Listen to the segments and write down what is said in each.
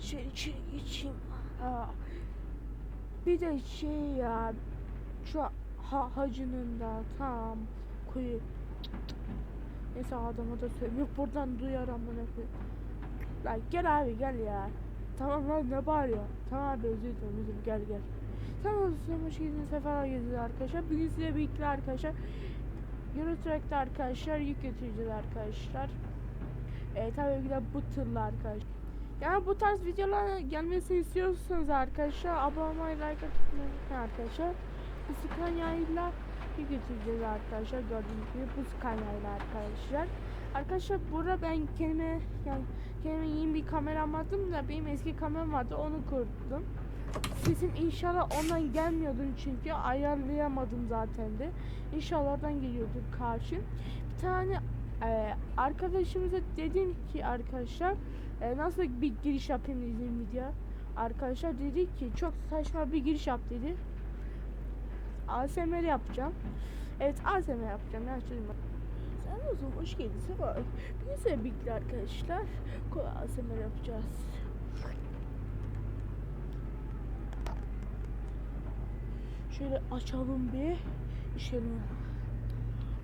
Şöyle içeri geçeyim. Aa. Bir de şey ya şu ha, hacının da tam kuyu. Neyse adama da. Yok buradan duyar amına koyayım. Lan gel abi gel ya. Tamam lan ne bağırıyor? Tamam abi özür dilerim özür dilerim gel gel. Tamam hoş geldiniz sefer geldiniz arkadaşlar. Bugün size birlikte arkadaşlar. Eurotrack'te arkadaşlar yük götüreceğiz arkadaşlar. E tabii ki de bu tırla arkadaşlar. Yani bu tarz videolar gelmesini istiyorsanız arkadaşlar abone olmayı like atmayı arkadaşlar. Bu Scania'yla götüreceğiz arkadaşlar. Gördüğünüz gibi bu Scania'yla arkadaşlar. Arkadaşlar burada ben kendime yani kendime yeni bir kamera almadım da benim eski kameram vardı onu kurdum. Sesim inşallah ondan gelmiyordu çünkü ayarlayamadım zaten de. İnşallah oradan geliyordur karşı. Bir tane e, arkadaşımıza dedim ki arkadaşlar e, nasıl bir giriş yapayım dedim video. Arkadaşlar dedi ki çok saçma bir giriş yap dedi. ASMR yapacağım. Evet ASMR yapacağım. Yani çözüm. Sen o zaman hoş geldin Sefa. Bugün size birlikte arkadaşlar kolay ASMR yapacağız. Şöyle açalım bir işelim.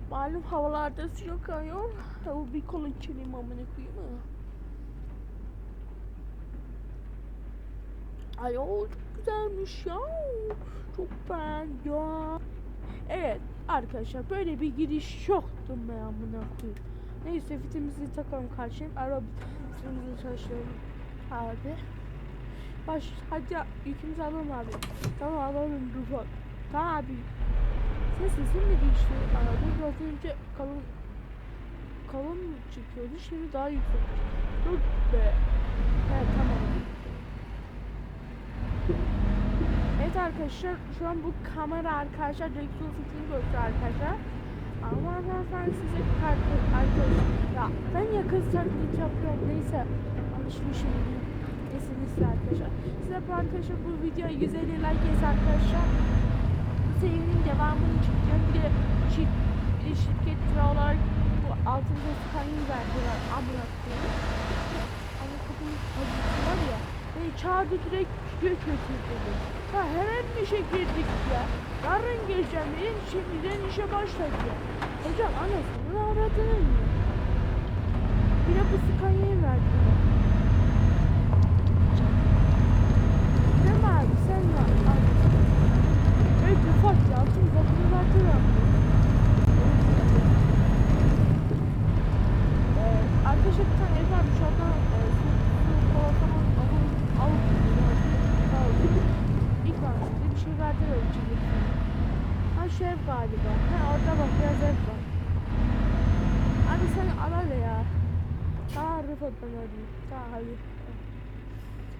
Malum havalarda sıcak ayol. Bu bir kola içelim amına koyayım mı? Ayol çok güzelmiş ya. Çok beğendim. Evet arkadaşlar böyle bir giriş yoktu ben amına koyayım. Neyse fitimizi takalım karşıya. Araba fitimizi çalıştıralım abi. Baş hadi yükümüzü alalım abi. Tamam alalım Rufat. Tamam abi. Ses sesin mi değişti? Abi biraz önce kalın kalın çıkıyordu şimdi daha yüksek. Dur be. Evet tamam. Evet arkadaşlar şu an bu kamera arkadaşlar direksiyon setini gösteriyor arkadaşlar. Ama ben size arkadaşlar. Ya ben yakın taklit yapıyorum neyse. Alışmışım. Neyse neyse arkadaşlar. Size bu arkadaşlar bu videoya 150 like gelirse arkadaşlar. Bu serinin devamını çekeceğim. Bir de, şir bir şirket olarak bu altında skanyı verdiler. Amına koyayım. Ama kapının var ya. Beni çağırdı direkt göt götürdü. Ha hemen işe girdik ya. Yarın geleceğim dedim şimdiden işe başladı ya. Hocam anasını aradın mı? Bir de bu skanyayı verdi. Değil mi abi sen. Evet ufak ya. Tüm kapını verdiler. Arkadaşlar bir tane ev varmış oradan e, su, su, kola falan alıp alıp gidiyor. İlk şey verdiler içindeki. Ha şu ev galiba. Ha orada bak biraz ev var. Abi sen al ya. Daha Rıfat ben arayayım. Daha hayır.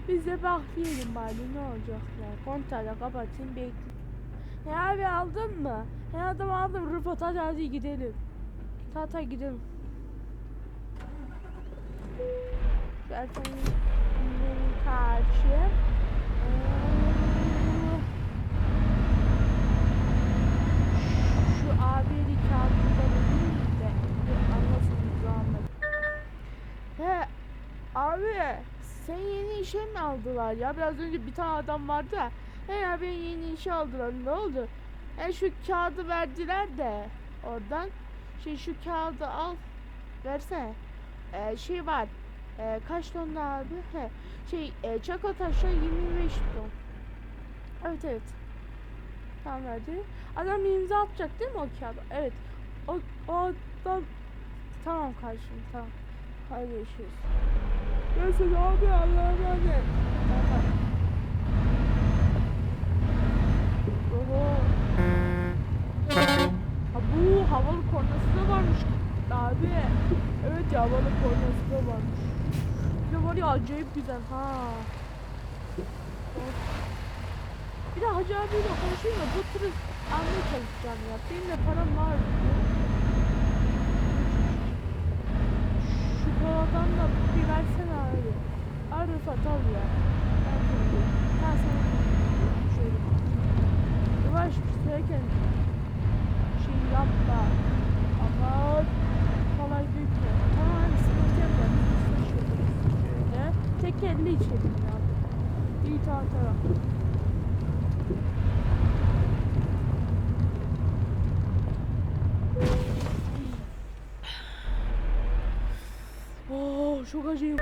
Biz de bakmayalım bari ne olacak ya. Kontağı kapatayım bekle. Ya abi aldın mı? Ya adam aldım Rıfat hadi hadi gidelim. Tata gidelim. Zaten karşı. Ee, Abi kağıtları değil de anladım. He abi sen yeni işe mi aldılar ya? Biraz önce bir tane adam vardı. He ya beni yeni işe aldılar. Ne oldu? E şu kağıdı verdiler de oradan. Şey şu kağıdı al. Versene. E, şey var. E, kaç ton abi? He. Şey e, Çakotaş'a 25 ton. Evet evet. Tamam verdi. Adam imza atacak değil mi o kağıda? Evet. O, o adam tamam kardeşim tamam. Hadi görüşürüz. Görüşürüz abi Allah'a emanet. Bu havalı kornası da varmış abi. Evet ya havalı kornası da varmış. Bir de var ya acayip güzel ha. Bir de Hacı abiyle konuşayım da bu turu almaya çalışacağım ya. Benim de param var. Şu paradan da bir versene abi. Al Rıfat al ya. Ben sana Ben sana şöyle. Yavaş sürerken şey yapma. Ama kolay değil ki. Tamam sıkıntı yapma. Biz de şöyle. Tek elle içelim ya. İyi tamam tamam. Oh çok acıyım.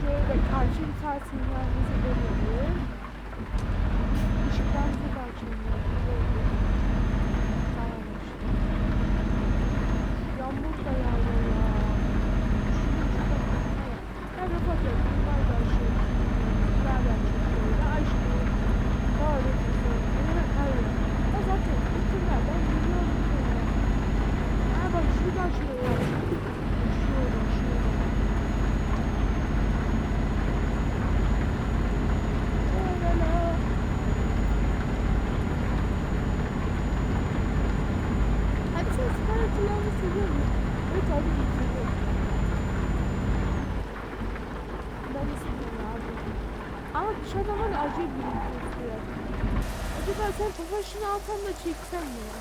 Şöyle karşı bir saat sinyalimizi verelim. Işıklarımızı da açalım. Yağmur da yağıyor ya. Şunu şurada bakmaya. Ben de bakıyorum. Bunlar da şey. Nereden çıkıyor? Aşkım. Doğru çıkıyor. Evet hayır. Ya zaten bütünler ben biliyorum seni. Ha bak şuradan şuraya. Şurada şurada. La la la. Hadi sen spor atılarını seviyor musun? Evet abi de seviyorum. Ben seviyorum abi. Ama dışarıda var ya acayip bir kokuyor. Acaba sen tofaşını alsan da çeksen mi ya?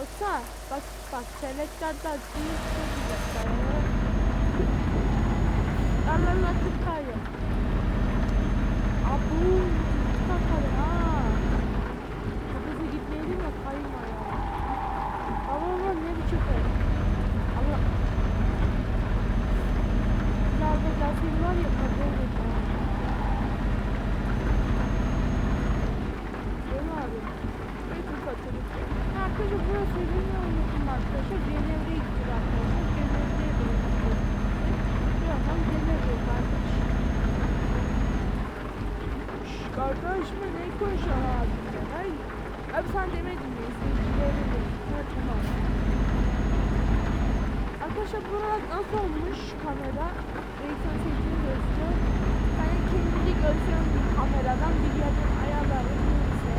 Olsa bak bak selektörden suyu çok güzel. Allah Allah tıkayı. Abu tıkayı ha. Çok hızlı gitmeyelim de kayma ya. Allah Allah ne biçim şey? Allah. Nerede gelseydi var ya kaza olurdu ha. Değil mi abi? Peki katılık. Arkadaşlar burası söylemiyor unuttum arkadaşlar. Cenevre'ye gittik arkadaşlar. Cenevre'ye bıraktık. Birazdan Cenevre'ye kardeş. Kardeşime ne konuşuyor abi? Hayır. Abi sen demedin mi? İzleyicilerine de. Ha tamam. Arkadaşlar burada nasıl olmuş kamera? Direksiyon seçimi gösteriyor. Ben kendimi gösteriyorum bir kameradan bir yerden ayarlarım neyse.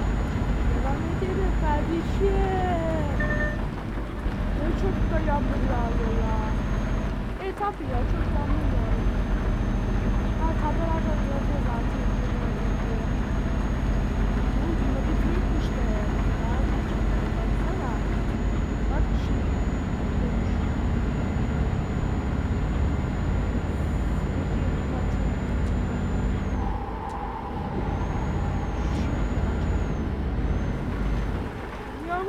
Devam edelim kardeşim. Ne çok da yağmur yağıyor ya. E tabi ya çok yağmur yağıyor. Ha tabelalarda yazıyor zaten. Bu yine bir büyükmüş de. Ya, baksana. Bak şimdi. Yağmur geliyor. Bakın duvarı kapıyor. Ana. Duvarı bak. Bak bak bak bak. Arkadaşlar burada size bir soru sormak istiyorum. Ben başka bir soru soruyorum arkadaşlar. Galatasaray'da bölge tıkladı bir Beşiktaş. Ben Fenerbahçe Bir gördüm. Sen Fenerbahçe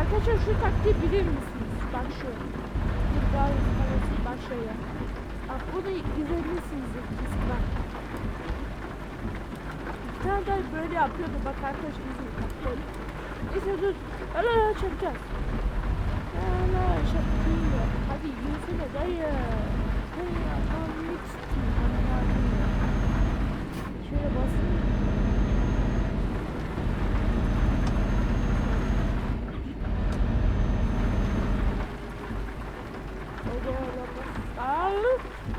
Arkadaşlar şu taktiği bilir misiniz? Bak şu. Bir daha parası bak şöyle. Bak bunu izlemişsiniz kesin bak. Tane daha böyle yapıyordu bak bak böyle. Neyse dur. Öyle öyle çekeceğiz. Öyle şapkayı. Hadi yürüsene dayı. Hey ya tamam mix Şöyle basın. Öyle öyle bas. Aa, öyle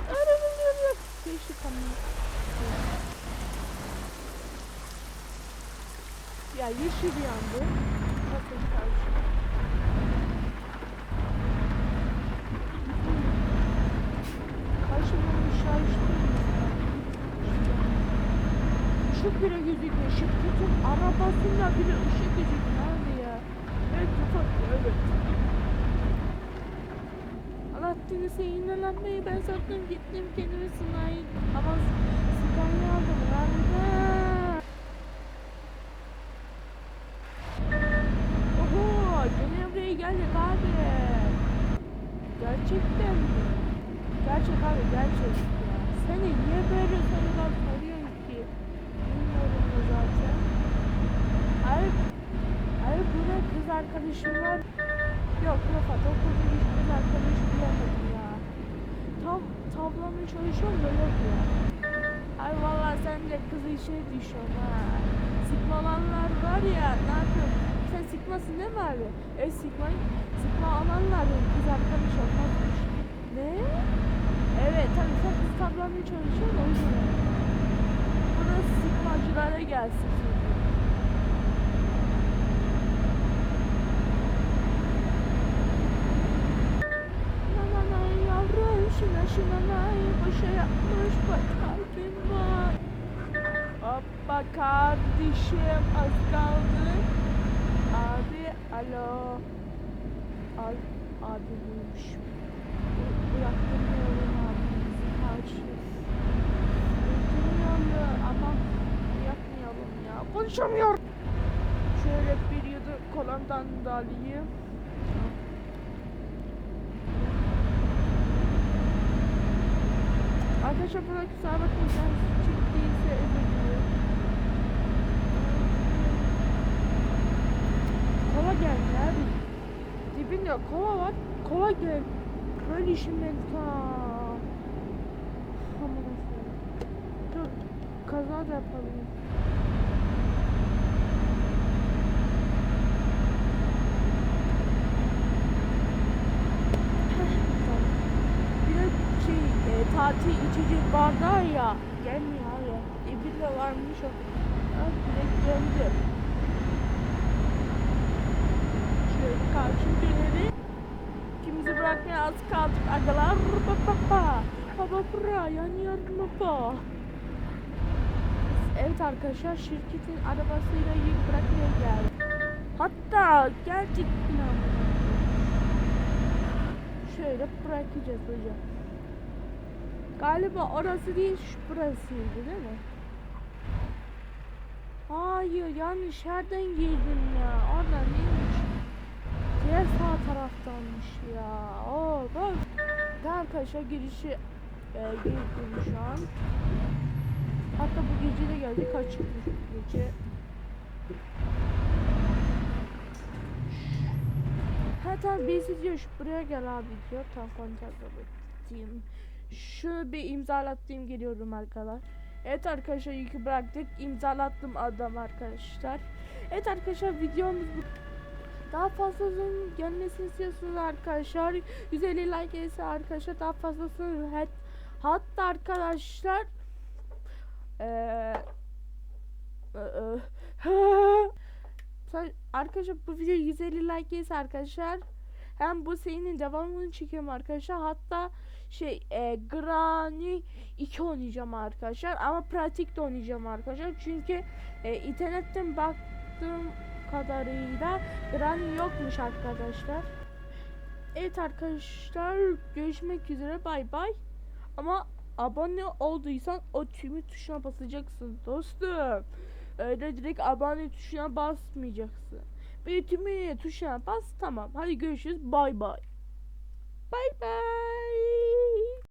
öyle öyle. Keşke kamyon. Ya yeşil yandı. Bakın karşı. Karşımda bir şarj Işık bile gözükmüyor. Işık tutun arabasıyla bile ışık gözükmüyor abi ya. Evet tutak evet. Alaaddin'i seyirlenmeyi ben sattım gittim kendimi sınayım. Ama sınayı aldım nerede? Oho Cenevre'ye geldik abi. Gerçekten mi? Gerçek abi gerçek ya. Seni niye böyle sorular soruyorsun ki? Bilmiyorum da zaten. Ay, ay buna kız arkadaşım var. Yok Rafat okulda hiç kız arkadaş bulamadım ya. toplamaya çalışıyorum da yok ya. Ay vallahi sen de kız işe düşüyorsun ha. Sigma alanlar var ya ne yapıyorsun? Sigmasın değil mi abi? E sigma, sigma alanlar kız arkadaş olmazmış. Ne? Evet tabii sen kız toplamaya çalışıyorsun o yüzden. Burası sigmacılara gelsin. şimdi. Şuna şuna nay boşa yapmış bak kalbim var. Hoppa kardeşim az kaldı. Abi alo. Al abi buymuş. Bıraktım yavrum abimizi karşı. Bilmiyorum ama yapmayalım ya. Konuşamıyorum. Şöyle bir yudum kolamdan da alayım. Arkadaşlar burada kusura bakmayın ben çektiyse özür Kola geldi abi. Dibinde kola var. Kola gel. Böyle işim ben ta. Aman. Dur. Kaza da de şey e, tatil içecek bardağı ya. Gelmiyor abi. E, bir de varmış o. Ha, direkt geldi. Şöyle karşı geliri. İkimizi bırakmaya az kaldık agalar. Baba bura yanıyorum baba. Evet arkadaşlar şirketin arabasıyla yük bırakmaya geldik. Hatta geldik bile amına Şöyle bırakacağız hocam. Galiba orası değil şu burasıydı değil mi? Hayır yanlış yerden girdim ya. Oradan değilmiş. Diğer sağ taraftanmış ya. Oo bak. Arkadaşlar girişi e, girdim şu an. Hatta bu gece de geldik. Açıkmış gece. Ha tamam birisi diyor şu buraya gel abi diyor. Tam kontak edeyim. Şunu bir imzalattığım geliyorum arkadaşlar. Evet arkadaşlar yükü bıraktık. İmzalattım adam arkadaşlar. Evet arkadaşlar videomuz bu. Daha fazlasının gelmesini istiyorsunuz arkadaşlar. 150 like gelirse arkadaşlar daha fazlasını hat, hatta arkadaşlar Sa- arkadaşlar bu video 150 like gelirse arkadaşlar hem bu serinin devamını çekiyorum arkadaşlar. Hatta şey e, Granny 2 oynayacağım arkadaşlar ama pratikte oynayacağım arkadaşlar. Çünkü e, internetten baktığım kadarıyla Granny yokmuş arkadaşlar. Evet arkadaşlar görüşmek üzere bay bay ama abone olduysan o tümü tuşuna basacaksın dostum. Öyle direkt abone tuşuna basmayacaksın. Bir tümü tuşuna bas tamam. Hadi görüşürüz. Bay bay. Bay bay.